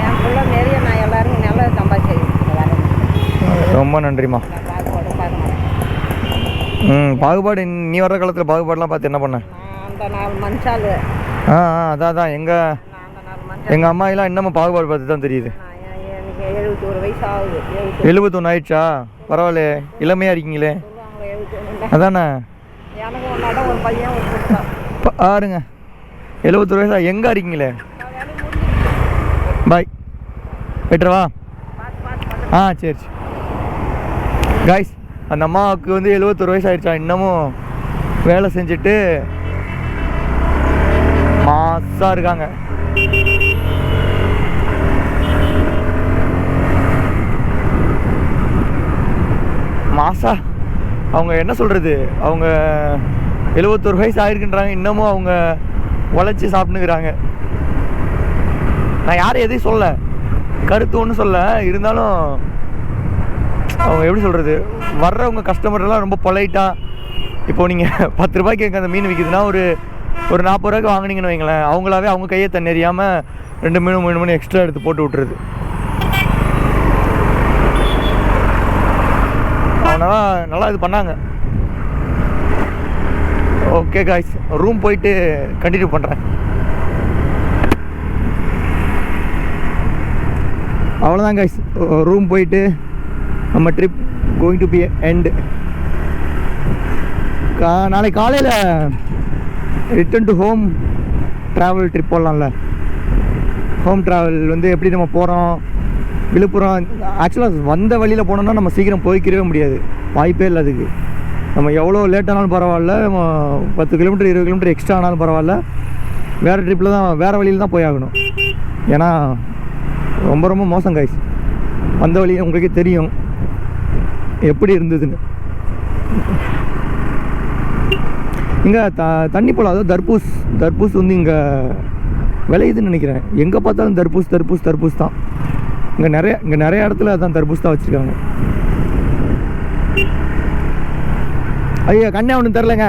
என் பிள்ளை நிறைய நான் எல்லாரும் நல்லா சம்பாதிச்சு ரொம்ப நன்றிம்மா. ம் பாகுபாடு நீ- வர்ற காலத்தில் பாகுபாடுலாம் பார்த்து என்ன பண்ண? நான் அந்த நாலு மனுஷாலு ஆ ஆ அதான் அதான் எங்கள் எங்கள் அம்மா எல்லாம் இன்னமும் பாகுபாடு பார்த்து தான் தெரியுது. எழுபத்தோரு வயசு ஆகுது எழுபத்தொன்று ஆயிடுச்சா? பரவாயில்ல இளமையாக இருக்கீங்களே. அதானே? எனக்கு ஒரு பையன் பாருங்க எழுபத்தொரு வயசா? எங்கே இருக்கீங்களே? பாய் வெட்டுறவா ஆ சரி சரி. காய்ஸ் அந்த அம்மாவுக்கு வந்து எழுபத்தொரு வயசு ஆயிடுச்சா? இன்னமும் வேலை செஞ்சுட்டு மாசா இருக்காங்க. மாசா அவங்க என்ன சொல்கிறது அவங்க எழுபத்தொரு வயசு ஆயிருக்குன்றாங்க. இன்னமும் அவங்க உழைச்சி சாப்பிட்டுக்கிறாங்க நான் யாரும் எதையும் சொல்ல கருத்து ஒன்றும் சொல்ல இருந்தாலும் அவங்க எப்படி சொல்கிறது வர்றவங்க கஸ்டமர்லாம் ரொம்ப பொலைட்டாக இப்போது நீங்கள் பத்து ரூபாய்க்கு எங்கே அந்த மீன் விற்கிதுன்னா ஒரு ஒரு நாற்பது ரூபாய்க்கு வாங்குனீங்கன்னு வைங்களேன். அவங்களாவே அவங்க கையை தண்ணி ரெண்டு மீன் மூணு மணி எக்ஸ்ட்ரா எடுத்து போட்டு விட்டுறது அவனால நல்லா இது பண்ணாங்க. ஓகே காய்ஸ் ரூம் போயிட்டு கண்டினியூ பண்ணுறேன் அவ்வளோதான் காய்ஸ் ரூம் போயிட்டு நம்ம trip going to be end கா நாளைக்கு காலையில் return to home travel trip போடலாம்ல. Home travel வந்து எப்படி நம்ம போகிறோம் விழுப்புரம். ஆக்சுவலாக வந்த வழியில் போனோம்னா நம்ம சீக்கிரம் போய்க்கிறவே முடியாது. வாய்ப்பே இல்லை அதுக்கு. நம்ம எவ்வளோ லேட் ஆனாலும் பரவாயில்ல பத்து கிலோமீட்டர் இருபது கிலோமீட்டர் எக்ஸ்ட்ரா ஆனாலும் பரவாயில்ல. வேறு ட்ரிப்பில் தான் வேறு வழியில் தான் போய் ஆகணும். ஏன்னா ரொம்ப ரொம்ப மோசம் காய்ஸ் வந்த வழி உங்களுக்கே தெரியும். எப்படி இருந்ததுன்னு. இங்கே த தண்ணி பழம் அதாவது தர்பூஸ் தர்பூஸ் வந்து இங்கே விளையுதுன்னு நினைக்கிறேன். எங்கே பார்த்தாலும் தர்பூஸ் தர்பூஸ் தர்பூஸ் தான். இங்கே நிறைய இங்கே நிறைய இடத்துல அதான் தர்பூஸ் தான் வச்சுருக்காங்க. ஐயோ கண்ணே ஒன்றும் தெரிலங்க